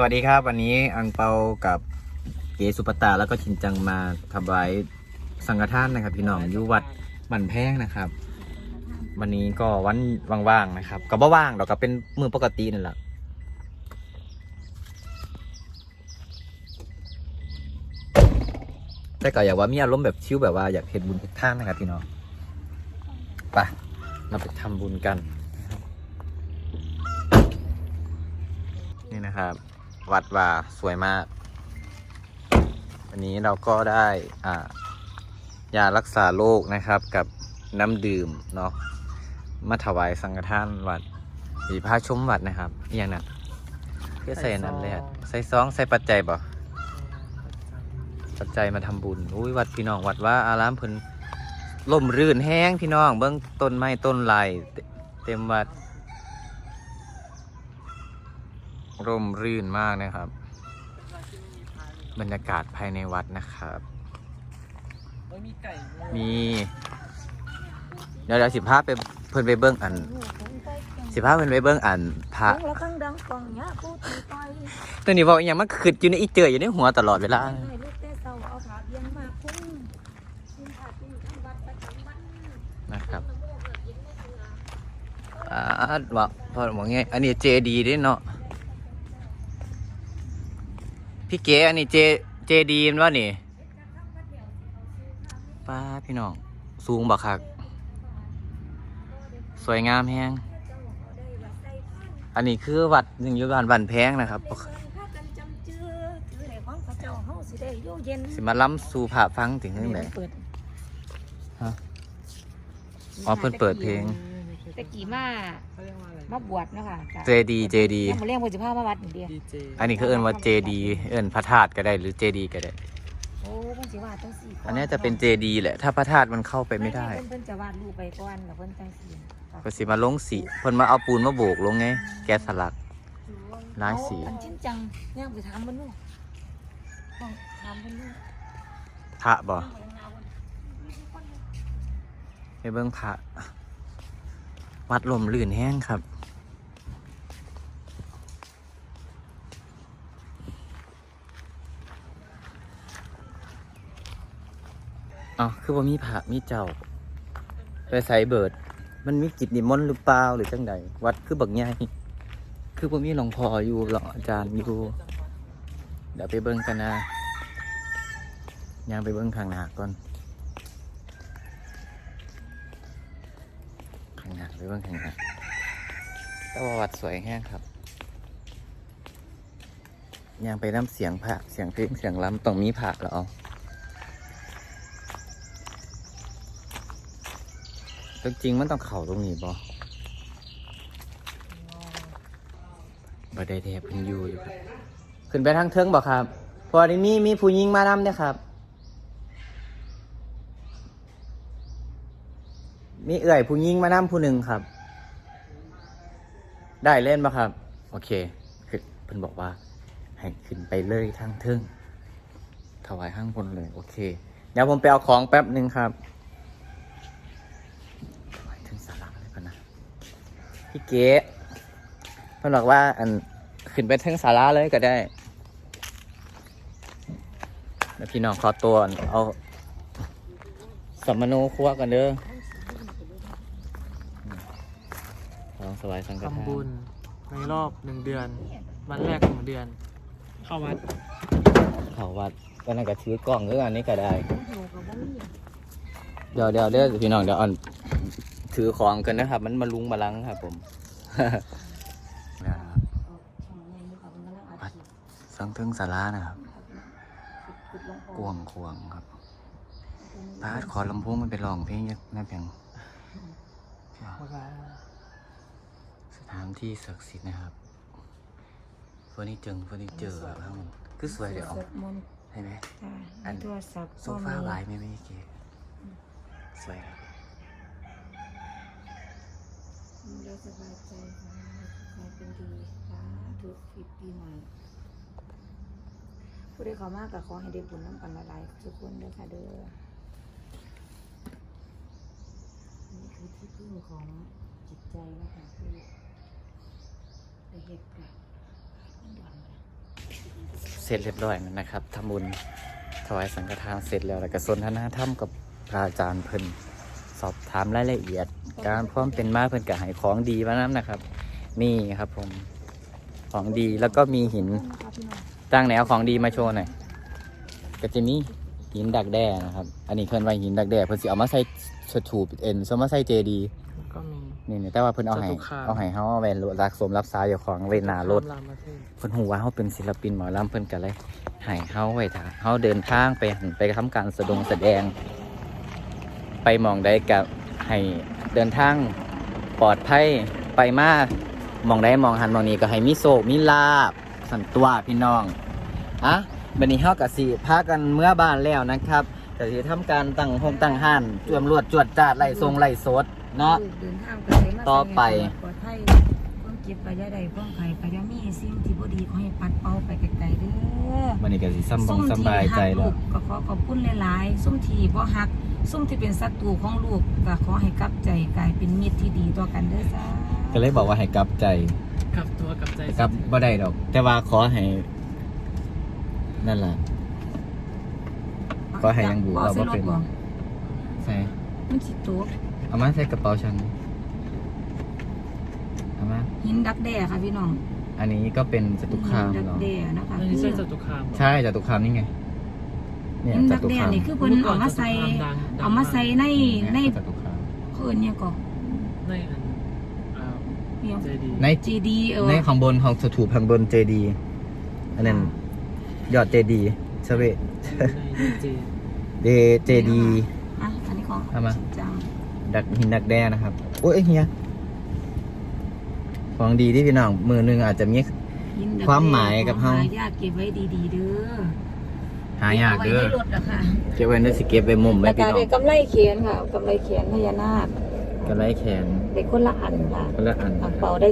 สวัสดีครับ วันนี้อังเปากับเกสุปตาแล้วก็ชินจังมาถวายสังฆทานนะครับ พี่น้องอยู่วัดบันแพงนะครับ วันนี้ก็วันว่างๆนะครับก็บ่ว่างดอกก็เป็นมือปกตินั่นแหละแต่ก็อยากว่ามีอารมณ์แบบชิวแบบว่าอยากเห็นบุญทุกท่านนะครับพี่น้องไปเราไปทำบุญกันนี่นะครับ วัดว่าสวยมาก วันนี้เราก็ได้อ่ายารักษาโรคนะครับกับน้ำดื่มเนาะมาถวายสังฆทานวัดมีพระชมวัดนะครับอหย่างนั้นเพื่อใส่อันนั้นเลยอะใส่ซองใส่ปัจจัยบ่ปัจจัยมาทำบุญอุ้ยวัดพี่น้องวัดว่าอารามเพิ่นล่มรื่นแห้งพี่น้องเบื้องต้นไม้ต้นลายเต็มวัด ร่มรื่นมากนะครับ บรรยากาศภายในวัดนะครับมีไก่มี เดี๋ยวเดี๋ยวสิบห้าไปเพิ่นไปเบิ้งอัน สิบห้าเพิ่นไปเบิ้งอันพระละครั้งดังฟังยะกูตีไปตัวนี้บอกอหย่างมันขึ้นอยู่ในอีเจออยู่ในหัวตลอดเวลาให้ลูกแต่เศร้าเอาผาเบียงมาคุ้มคุ้มผาที่ทั้งวัดประจำวันนะครับอ่าว่าพอบอกไงอันนี้เจดีด้วยเนาะ พี่เก๋อันนี้เจเจดีมันว่านี่ป้าพี่น้อง สูงบักคัก สวยงามแฮงอันนี้คือวัดหนึ่งอยู่บ้านบันแพงนะครับพากันจำเจือถือได้ของพระเจ้าเฮาสิได้อยู่เย็นสิมาล้ำสู่ผ่าฟังถึงเรื่องไหนเปิดฮะอ๋อเพิ่นเปิดเพลง ตะกี้มาเขาเรียกว่าอะไรมาบวชเนาะค่ะเจดีเจดี ยังมาเลี้ยงบ่สิพามาวัดนี่เดียวดีเจอันนี้คือเอิ้นว่าเจดีเอิ้นพระธาตุก็ได้หรือเจดีก็ได้ โอ้เพิ่นสิวาดจังซี่อันนี้จะเป็นเจดีแหละ ถ้าพระธาตุมันเข้าไปไม่ได้ เพิ่นเพิ่นจะวาดรูปไปก่อนแล้วเพิ่นจังซี่ก็สิมาลงสีเพิ่นมาเอาปูนมาโบกลงไง แกะสลักลายสีอันชิ้นจังย่างไปถามมันนู่นต้องถามมันนู่นพระบ่ไปเบิ่งพระ วัดลมลื่นแห้งครับ อ๋อคือว่ามีพระมีเจ้า ไปใส่เบิด มันมีกิจนิมนต์หรือเปล่าหรือจังใดวัดคือบักใหญ่คือว่ามีหลวงพ่ออยู่หรออาจารย์อยู่ เดี๋ยวไปเบิ่งกันนะย่างไปเบิ่งข้างหน้าก่อน ไปเบิ่งข้างหน้าแต่ว่าวัดสวยแห้งครับย่างไปน้ำเสียงพระเสียงเพลงเสียงล้ำต้องมีพระแล้วเอาจริงๆมันต้องเข่าตรงนี้บ่บ่ได้เทพพิ่นยูอยู่ครับ ขึ้นไปทางเทิงบ่ครับ พอนี้มีมีผู้หญิงมานำเนี่ยครับ มีเอื่อยผู้หญิงมานำผู้หนึ่งครับ ได้เล่นปะครับ โอเคคือเพิ่นบอกว่า ให้ขึ้นไปเลยทางเทิงถวายข้างบนเลย โอเค เดี๋ยวผมไปเอาของแป๊บหนึ่งครับถวายถึงสาราเลยก่อนนะพี่เก๋เพิ่นบอกว่าอันขึ้นไปถึงสาราเลยก็ได้แล้วพี่น้องขอตัวเอาสัมมโนครัวกันเด้อ ลองสบายสังกัดทำบุญในรอบหนึ่งเดือน วันแรกของเดือน เข้าวัดเขาวัดก็นั่นก็ถือกล้องด้วยกันนี่ก็ได้อยู่กับบ่มีเดี๋ยวเดี๋ยวเดี๋ยวพี่น้องเดี๋ยวเอ่อนถือของกันนะครับ มันมาลุงมาลังครับ ผมนะครับช่องใหญ่นี่ค่ะเพิ่นกำลังอัดคลิปสังถึงสารานะครับขุดลงกวงควงครับพาดขอลำโพงมันไปร้องเพลงยักน่าเพียงส ถานที่ศักดิ์สิทธิ์นะครับเฟอร์นิเจอร์เฟอร์นิเจอร์ทั้งหมดคือสวยเดี๋ยวสวดมนต์ใช่ไหม จ้าอันโทรศัพท์โซฟาลายไหมไม่เก๋สวยครับเราสบายใจค่ะขอให้เป็นดีสาธุผิดปีใหม่ผู้ใดเข้ามาก็ขอให้ได้บุญน้ำกันหลายๆทุกคนเด้อค่ะเด้อนี่คือที่พึ่งของจิตใจนะคะที่ได้ เสร็จเรียบร้อยแล้วนะครับทำบุญถวายสังฆทานเสร็จแล้วแล้วก็สนทนาธรรมกับพระอาจารย์เพิ่นสอบถามรายละเอียด การพร้อมเป็นมาเพิ่นก็ให้ของดีมานํนะครับมีครับผมของดีแล้วก็มีหินจ้างแนวของดีมาโชว์หน่อยก็จะมีหินดักแด้นะครับ อันนี้เพิ่นว่าหินดักแด้เพิ่นสิเอามาใส่สถูปเอ็นสมมาใส่เจดี นี่นี่แต่ว่าเพิ่นเอาให้จตุคาม เอาให้เฮาเอาไว้รักสมรักษาอยู่ของเวหนารถ รามเทพเพิ่นฮู้ว่าเฮาเป็นศิลปินหมอลำเพิ่นก็เลยให้เฮาไว้ท่าเฮาเดินทางไปหันไปทำการแสดงแสดง ไปหมองใดก็ให้เดินทางปลอดภัยไปมาหมองใดหมองหันหมองนี้ก็ให้มีโศกมีลาบสันตัวพี่น้องอะบัดนี้เฮาก็สิพากันเมื่อบ้านแล้วนะครับ ก็สิทำการตั้งโฮงตั้งห้านจวมรวดจวดจาดไล่ทรงไล่สดเนาะ เดินทางไปไหนมาต่อไป ปลอดภัยความเจ็บไปยาใดความไข่ไปยามีสิ่งที่บ่ดีขอให้ปัดเป่าไปไกลๆเด้อ วันนี้ก็สิสำบงสำบายใจแล้วส้มที่หักลูกก็ขอขอบคุณหลายๆส้มที่บ่ฮักส้มที่เป็นศัตรูของลูกก็ขอให้กลับใจกลายเป็นมิตรที่ดีต่อกันเด้อจ้าก็เลยบอกว่าให้กลับใจกลับตัวกลับใจกลับบ่ได้ดอก แต่ว่าขอให้ นั่นแหละ ก็ให้ยังบูบ่ว่าใส่บ่รเป็ถนบ่ใช่มันสิตกเอามาใส่กระเป๋าฉันเอามาหินดักแด้ค่ะพี่น้องอันนี้ก็เป็นจตุคามหินดักเนาะแด้นะคะอันนี้ใช่จตุคามเหรอใช่จตุคามนี่ไง เนี่ยหินจดักตุแด้คามนี่คือเพิ่นเอามาใส่จตุคดังดังเอามาใส่ในใน จตุคามเพิ่นเนี่ยก็ในอันอ่าเนี่ยใจดีใน จีดีเออในข้างบนของสถูปข้างบนเจดี อันนั้นยอดเจดีเชเวใน เจเดเจดี อะอันนี้ของเอามา จังดักหินดักแด้นะครับโอ้ยเฮียของดีที่พี่น้องมือหนึงอาจจะมีหินดักแด้ความหมายกับเฮาหายากเก็บไว้ดีๆเด้อหายากเด้อไว้ในรถอะค่ะเก็บไว้ในสิเก็บไว้มุมไว้แล้วก็พี่น้องได้กำไรเขียนค่ะกำไรเขียนพญานาคกันไรแขนได้คนละอันค่ะคนละอันอังเปาได้